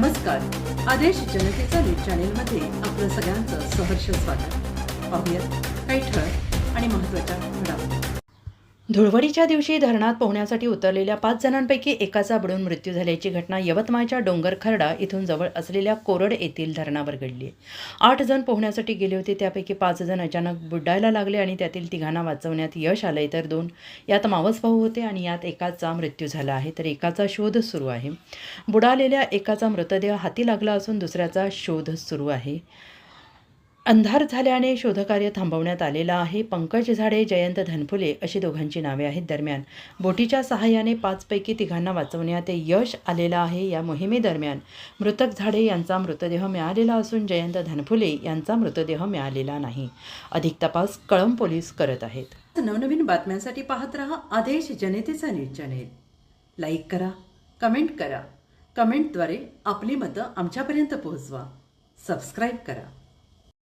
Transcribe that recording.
नमस्कार. आदेश जनतेचा न्यूज चॅनेलमध्ये आपलं सगळ्यांचं सहर्ष स्वागत. पाहूयात काही ठळक आणि महत्त्वाच्या घडामोडी. धुळवडीच्या दिवशी धरणात पोहण्यासाठी उतरलेल्या पाच जणांपैकी एकाचा बुडून मृत्यू झाल्याची घटना यवतमाळच्या डोंगरखर्डा इथून जवळ असलेल्या कोरड येथील धरणावर घडली आहे. आठ जण पोहण्यासाठी गेले होते त्यापैकी पाच जण अचानक बुडायला लागले आणि त्यातील तिघांना वाचवण्यात यश आलंय तर दोन यात मावस भाऊ होते आणि यात एकाचा मृत्यू झाला आहे तर एकाचा शोध सुरू आहे बुडालेल्या एकाचा मृतदेह हाती लागला असून दुसऱ्याचा शोध सुरू आहे अंधार झाल्याने शोधकार्य थांबवण्यात आलेलं आहे. पंकज झाडे जयंत धनफुले अशी दोघांची नावे आहेत दरम्यान. बोटीच्या सहाय्याने पाचपैकी तिघांना वाचवण्यात यश आलेलं आहे या मोहिमेदरम्यान. मृतक झाडे यांचा मृतदेह मिळालेला असून जयंत धनफुले यांचा मृतदेह मिळालेला नाही. अधिक तपास कळंब पोलीस करत आहेत. नवनवीन बातम्यांसाठी पाहत रहा आदेश जनतेचा न्यूज चॅनेल. लाईक करा कमेंट करा. कमेंटद्वारे आपली मतं आमच्यापर्यंत पोहोचवा. सबस्क्राईब करा.